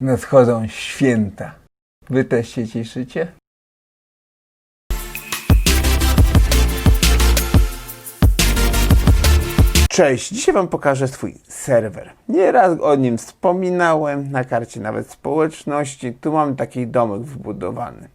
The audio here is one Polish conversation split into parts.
Nadchodzą święta. Wy też się cieszycie? Cześć, dzisiaj Wam pokażę swój serwer. Nieraz o nim wspominałem, na karcie nawet społeczności. Tu mam taki domek wbudowany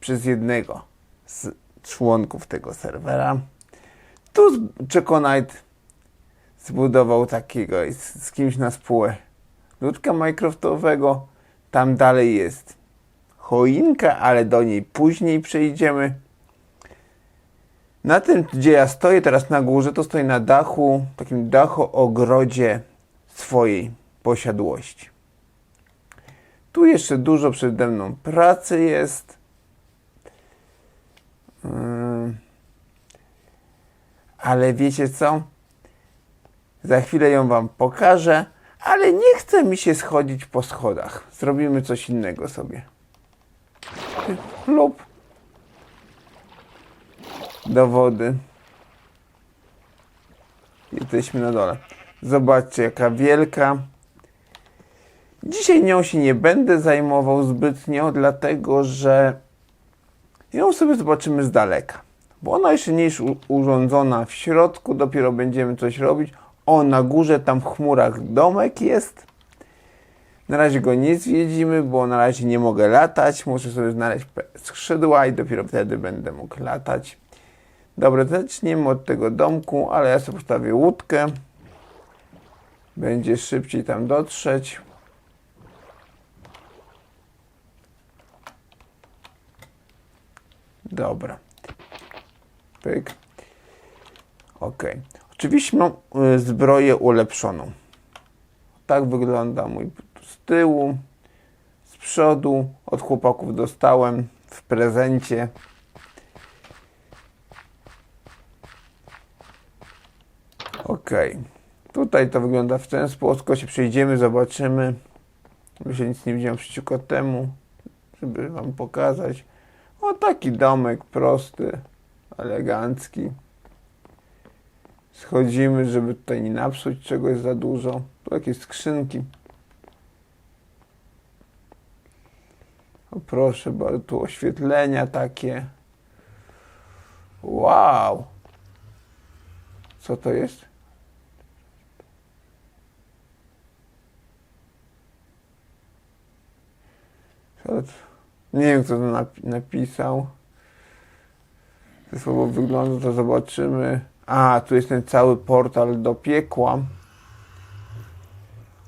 przez jednego z członków tego serwera. Tu Czekonite zbudował takiego z, z kimś na spółę ludka Minecraftowego. Tam dalej jest choinka, ale do niej później przejdziemy. Na tym, gdzie ja stoję teraz na górze, to stoję na dachu, takim dachu ogrodzie swojej posiadłości. Tu jeszcze dużo przede mną pracy jest. Ym. Ale wiecie co? Za chwilę ją wam pokażę, ale nie chce mi się schodzić po schodach. Zrobimy coś innego sobie. Lub do wody. Jesteśmy na dole. Zobaczcie, jaka wielka. Dzisiaj nią się nie będę zajmował zbytnio, dlatego że ją sobie zobaczymy z daleka. Bo ona jeszcze nie jest urządzona w środku, dopiero będziemy coś robić. O, na górze tam w chmurach domek jest. Na razie go nie zwiedzimy, bo na razie nie mogę latać. Muszę sobie znaleźć skrzydła i dopiero wtedy będę mógł latać. Dobra, zaczniemy od tego domku, ale ja sobie postawię łódkę. Będzie szybciej tam dotrzeć. Dobra. Pyk. Ok. Oczywiście mam y, zbroję ulepszoną. Tak wygląda mój z tyłu, z przodu. Od chłopaków dostałem w prezencie. Ok. Tutaj to wygląda w ten sposób. się przejdziemy, zobaczymy. Myślę, nic nie widziałem przeciwko temu, żeby Wam pokazać. O, taki domek prosty, elegancki. Schodzimy, żeby tutaj nie napsuć czegoś za dużo. Tu jakieś skrzynki. O proszę bardzo, tu oświetlenia takie. Wow! Co to jest? Nie wiem, kto to napi- napisał. To słowo wygląda, to zobaczymy. A, tu jest ten cały portal do piekła.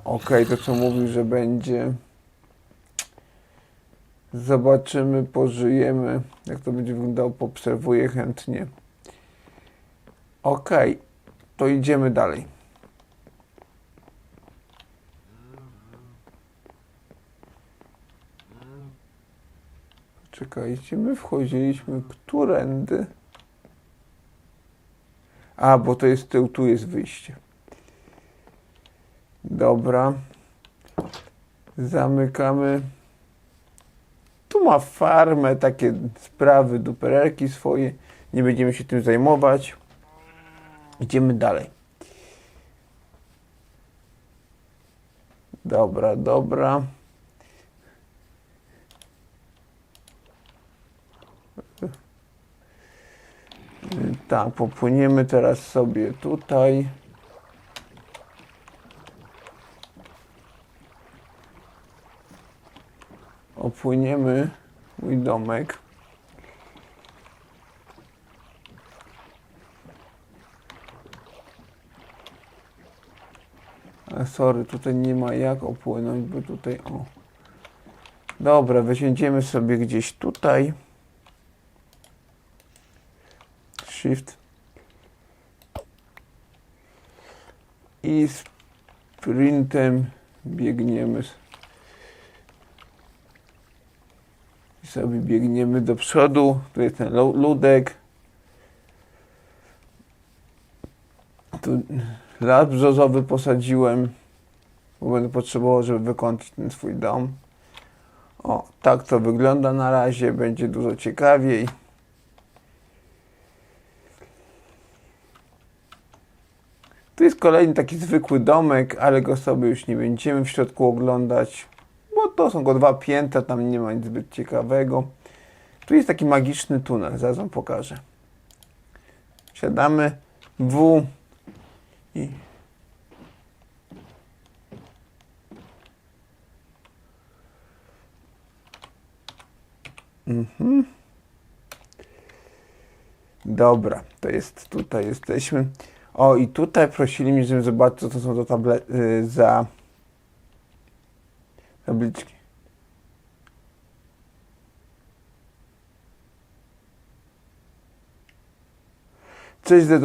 Okej, to co mówił, że będzie. Zobaczymy, pożyjemy. Jak to będzie wyglądało, poobserwuję chętnie. Okej, to idziemy dalej. Czekajcie, my wchodziliśmy którędy? A, bo to jest tył, tu jest wyjście. Dobra. Zamykamy. Tu ma farmę, takie sprawy, duperelki swoje. Nie będziemy się tym zajmować. Idziemy dalej. Dobra, dobra. Tak, popłyniemy teraz sobie tutaj. Opłyniemy mój domek. A sorry, tutaj nie ma jak opłynąć, bo tutaj o. Dobra, wysiądziemy sobie gdzieś tutaj. Shift. I sprintem biegniemy. I sobie biegniemy do przodu. Tu jest ten lu- ludek. Tu las brzozowy posadziłem, bo będę potrzebował, żeby wykończyć ten swój dom. O, tak to wygląda na razie. Będzie dużo ciekawiej. Tu jest kolejny taki zwykły domek, ale go sobie już nie będziemy w środku oglądać, bo to są go dwa piętra, tam nie ma nic zbyt ciekawego. Tu jest taki magiczny tunel, zaraz wam pokażę. Siadamy W i Mhm. Dobra, to jest tutaj jesteśmy. O, i tutaj prosili mnie, żebym zobaczył, co to są to table y, za tabliczki. Z-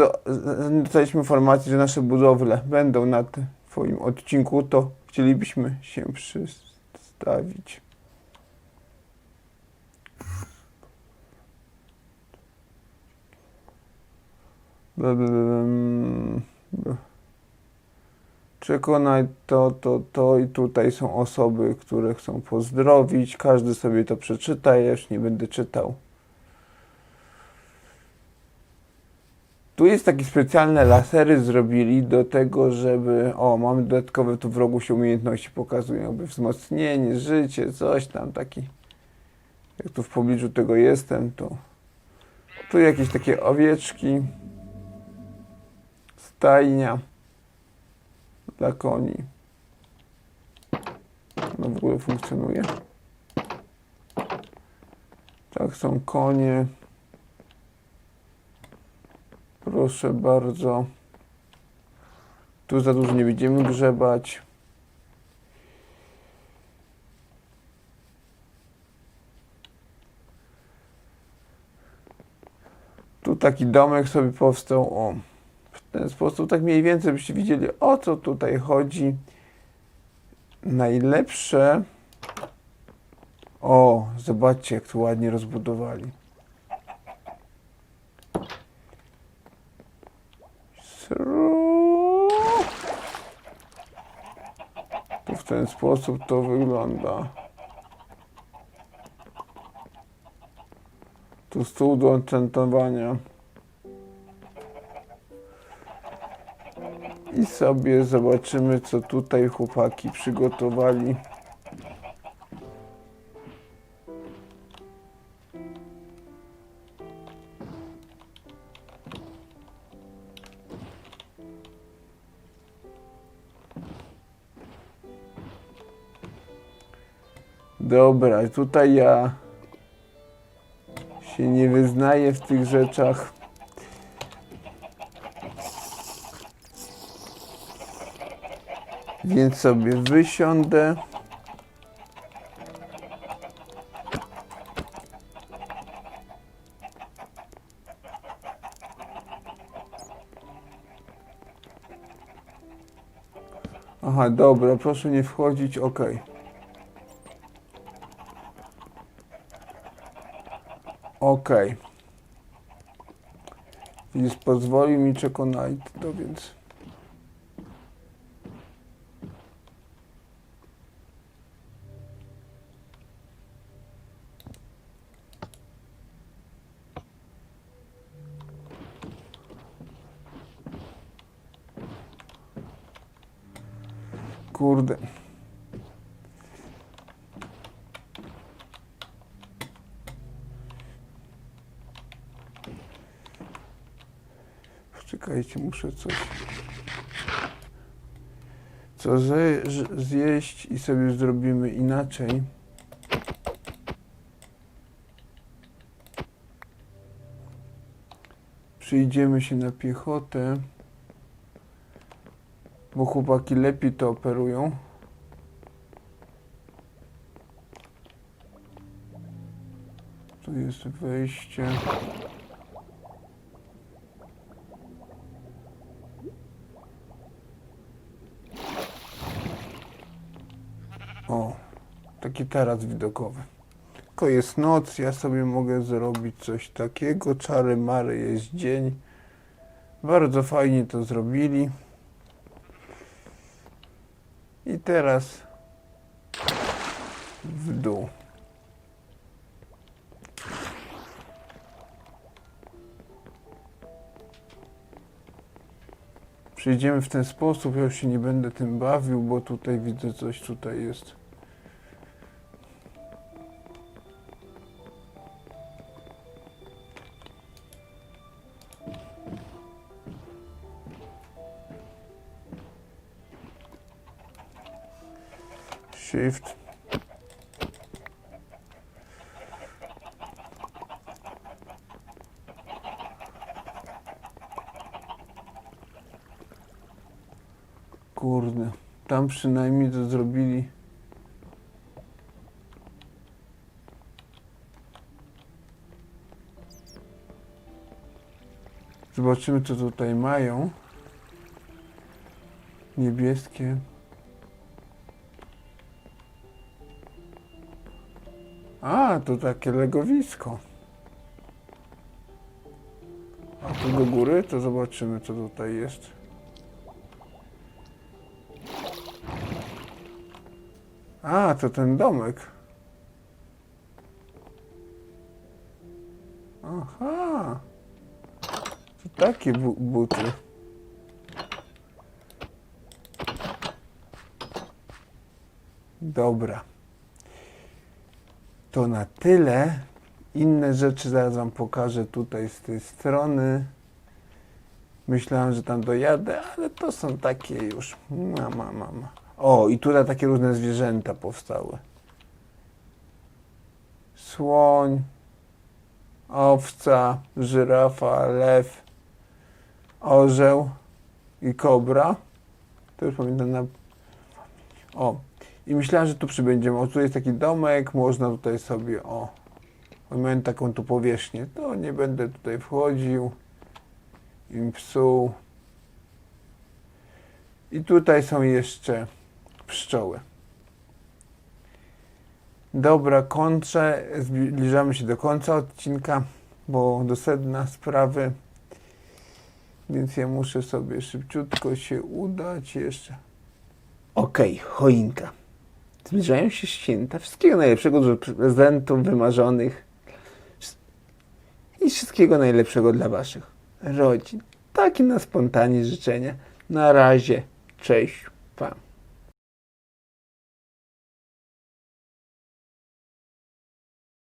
Dostaliśmy informację, że nasze budowle będą na tym twoim odcinku, to chcielibyśmy się przedstawić. Przekonaj to, to, to i tutaj są osoby, które chcą pozdrowić. Każdy sobie to przeczyta, ja już nie będę czytał. Tu jest takie specjalne lasery zrobili do tego, żeby... O, mamy dodatkowe, tu w rogu się umiejętności pokazują, jakby wzmocnienie, życie, coś tam taki. Jak tu w pobliżu tego jestem, to... Tu jakieś takie owieczki. Stajnia dla koni. No w ogóle funkcjonuje. Tak, są konie. Proszę bardzo. Tu za dużo nie będziemy grzebać. Tu taki domek sobie powstał. O, w ten sposób, tak mniej więcej byście widzieli, o co tutaj chodzi. Najlepsze. O, zobaczcie, jak tu ładnie rozbudowali. Tu w ten sposób to wygląda. Tu stół do enchantowania. I sobie zobaczymy, co tutaj chłopaki przygotowali. Dobra, tutaj ja się nie wyznaję w tych rzeczach. Więc sobie wysiądę. Aha, dobra, proszę nie wchodzić, ok. Ok. Więc pozwoli mi czekonać, to więc... Kurde. Poczekajcie, muszę coś. Co ze, zjeść i sobie zrobimy inaczej. Przyjdziemy się na piechotę, bo chłopaki lepiej to operują. Tu jest wejście. O, taki taras widokowy. Tylko jest noc, ja sobie mogę zrobić coś takiego. Czary mary jest dzień. Bardzo fajnie to zrobili. I teraz w dół. Przejdziemy w ten sposób, ja już się nie będę tym bawił, bo tutaj widzę coś tutaj jest. Shift. Kurde, tam przynajmniej to zrobili. Zobaczymy, co tutaj mają. Niebieskie. A, to takie legowisko. A tu do góry, to zobaczymy, co tutaj jest. A, to ten domek. Aha. To takie bu- buty. Dobra. To na tyle. Inne rzeczy zaraz Wam pokażę tutaj z tej strony. Myślałem, że tam dojadę, ale to są takie już. Mama, mama. O, i tutaj takie różne zwierzęta powstały. Słoń, owca, żyrafa, lew, orzeł i kobra. To już pamiętam na... O, i myślałem, że tu przybędziemy. O, tu jest taki domek, można tutaj sobie, o, miałem taką tu powierzchnię. To nie będę tutaj wchodził, im psuł. I tutaj są jeszcze pszczoły. Dobra, kończę. Zbliżamy się do końca odcinka, bo do sedna sprawy. Więc ja muszę sobie szybciutko się udać jeszcze. Okej, choinka. Zbliżają się święta. Wszystkiego najlepszego, dużo prezentów wymarzonych. I wszystkiego najlepszego dla Waszych rodzin. Takie na spontanie życzenia. Na razie. Cześć. Pa.